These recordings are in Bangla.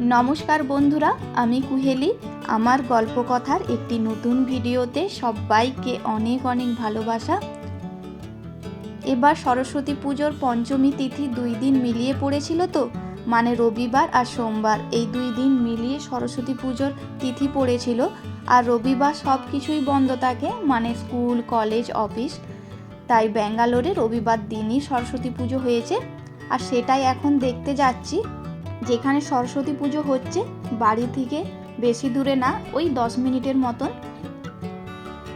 নমস্কার বন্ধুরা, আমি কুহেলি। আমার গল্প কথার একটি নতুন ভিডিওতে সবাইকে অনেক অনেক ভালোবাসা। এবার সরস্বতী পুজোর পঞ্চমী তিথি দুই দিন মিলিয়ে পড়েছিল তো? মানে রবিবার আর সোমবার এই দুই দিন মিলিয়ে সরস্বতী পুজোর তিথি পড়েছিল। আর রবিবার সব কিছুই বন্ধ থাকে মানে স্কুল, কলেজ, অফিস। তাই ব্যাঙ্গালোরে রবিবার দিনই সরস্বতী পুজো হয়েছে। আর সেটাই এখন দেখতে যাচ্ছি। যেখানে সরস্বতী পুজো হচ্ছে, বাড়ি থেকে বেশি দূরে না, ওই দশ মিনিটের মতন।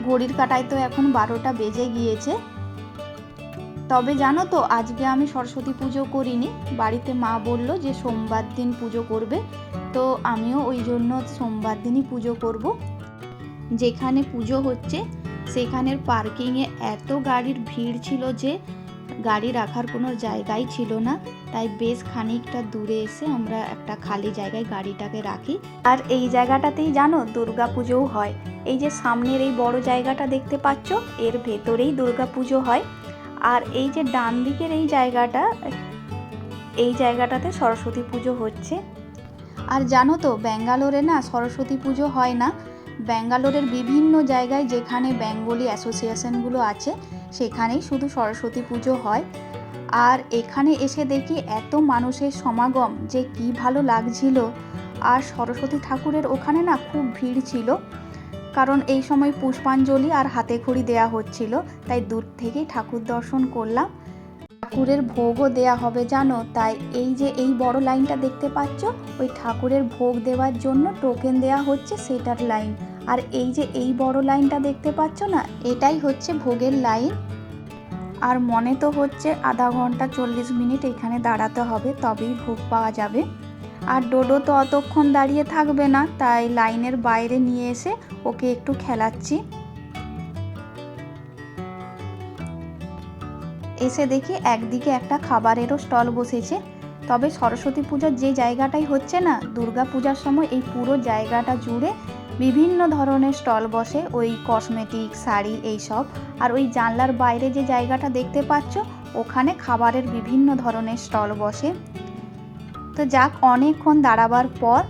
ঘড়ির কাটায় তো এখন বারোটা বেজে গিয়েছে। তবে জানো তো, আজকে আমি সরস্বতী পুজো করিনি। বাড়িতে মা বলল যে সোমবার দিন পুজো করবে, তো আমিও ওই জন্য সোমবার দিনই পুজো করব। যেখানে পুজো হচ্ছে, সেখানের পার্কিংয়ে এত গাড়ির ভিড় ছিল যে গাড়ি রাখার কোনো জায়গাই ছিল না। তাই বেশ খানিকটা দূরে এসে আমরা একটা খালি জায়গায় গাড়িটাকে রাখি। আর এই জায়গাটাতেই জানো দুর্গা পুজোও হয়। এই যে সামনের এই বড় জায়গাটা দেখতে পাচ্ছ, এর ভেতরেই দুর্গা পুজো হয়। আর এই যে ডান দিকের এই জায়গাটা, এই জায়গাটাতে সরস্বতী পুজো হচ্ছে। আর জানো তো, ব্যাঙ্গালোরে না সরস্বতী পুজো হয় না। ব্যাঙ্গালোরের বিভিন্ন জায়গায় যেখানে বেঙ্গলি অ্যাসোসিয়েশনগুলো আছে সেখানেই শুধু সরস্বতী পুজো হয়। আর এখানে এসে দেখি এত মানুষের সমাগম যে কি ভালো লাগছিল। আর সরস্বতী ঠাকুরের ওখানে না খুব ভিড় ছিল। কারণ এই সময় পুষ্পাঞ্জলি আর হাতে খড়ি দেয়া হচ্ছিল, তাই দূর থেকেই ঠাকুর দর্শন করলাম। ঠাকুরের ভোগও দেয়া হবে জানো, তাই এই যে এই বড় লাইনটা দেখতে পাচ্ছ, ওই ঠাকুরের ভোগ দেওয়ার জন্য টোকেন দেয়া হচ্ছে সেটার লাইন আর এই যে এই বড় লাইনটা দেখতে পাচ্ছ না, এটাই হচ্ছে ভোগের লাইন। আর মনে তো হচ্ছে আধা ঘণ্টা চল্লিশ মিনিট এখানে দাঁড়াতে হবে, তবেই ভোগ পাওয়া যাবে। আর ডোডো তো অতক্ষণ দাঁড়িয়ে থাকবে না, তাই লাইনের বাইরে নিয়ে এসে ওকে একটু খেলাচ্ছি। এসে দেখি একদিকে একটা খাবারেরও স্টল বসেছে। তবে সরস্বতী পূজার যে জায়গাটাই হচ্ছে না, দুর্গা পূজার সময় এই পুরো জায়গাটা জুড়ে বিভিন্ন ধরনের স্টল বসে ওই কসমেটিক শাড়ি এইসব। আর ওই জানলার বাইরে যে জায়গাটা দেখতে পাচ্ছ, ওখানে খাবারের বিভিন্ন ধরনের স্টল বসে। তো যাক, অনেকক্ষণ দাঁড়াবার পর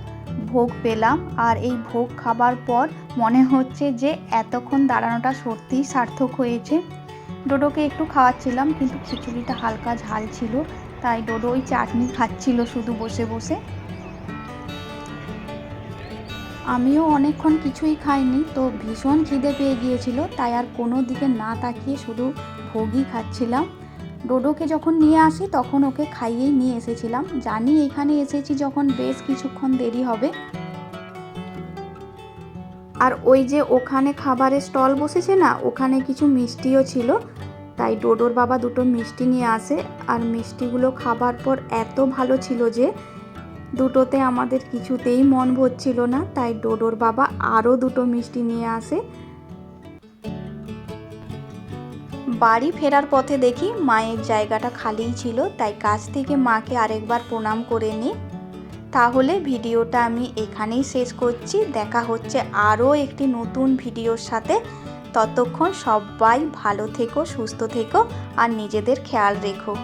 ভোগ পেলাম। আর এই ভোগ খাবার পর মনে হচ্ছে যে এতক্ষণ দাঁড়ানোটা সত্যিই সার্থক হয়েছে। ডোডোকে একটু খাওয়াচ্ছিলাম, কিন্তু খিচুড়িটা হালকা ঝাল ছিল। তাই ডোডো ওই চাটনি খাচ্ছিল শুধু বসে বসে। আমিও অনেকক্ষণ কিছুই খাইনি, তো ভীষণ খিদে পেয়ে গিয়েছিল, তাই আর কোনো দিকে না তাকিয়ে শুধু ভোগই খাচ্ছিলাম। ডোডোকে যখন নিয়ে আসি, তখন ওকে খাইয়েই নিয়ে এসেছিলাম। জানি এখানে এসেছি যখন বেশ কিছুক্ষণ দেরি হবে। আর ওই যে ওখানে খাবারের স্টল বসেছে না, ওখানে কিছু মিষ্টিও ছিল, তাই ডোডোর বাবা দুটো মিষ্টি নিয়ে আসে। আর মিষ্টিগুলো খাবার পর এত ভালো ছিল যে দুটোতে আমাদের কিছুতেই মন ভরছিল না, তাই ডোডোর বাবা আরও দুটো মিষ্টি নিয়ে আসে। বাড়ি ফেরার পথে দেখি মায়ের জায়গাটা খালিই ছিল, তাই কাছ থেকে মাকে আরেকবার প্রণাম করে নিই তাহলে ভিডিওটা আমি এখানেই শেষ করছি, দেখা হচ্ছে আরও একটি নতুন ভিডিওর সাথে। ততক্ষণ সবাই ভালো থেকো, সুস্থ থেকো, আর নিজেদের খেয়াল রেখো।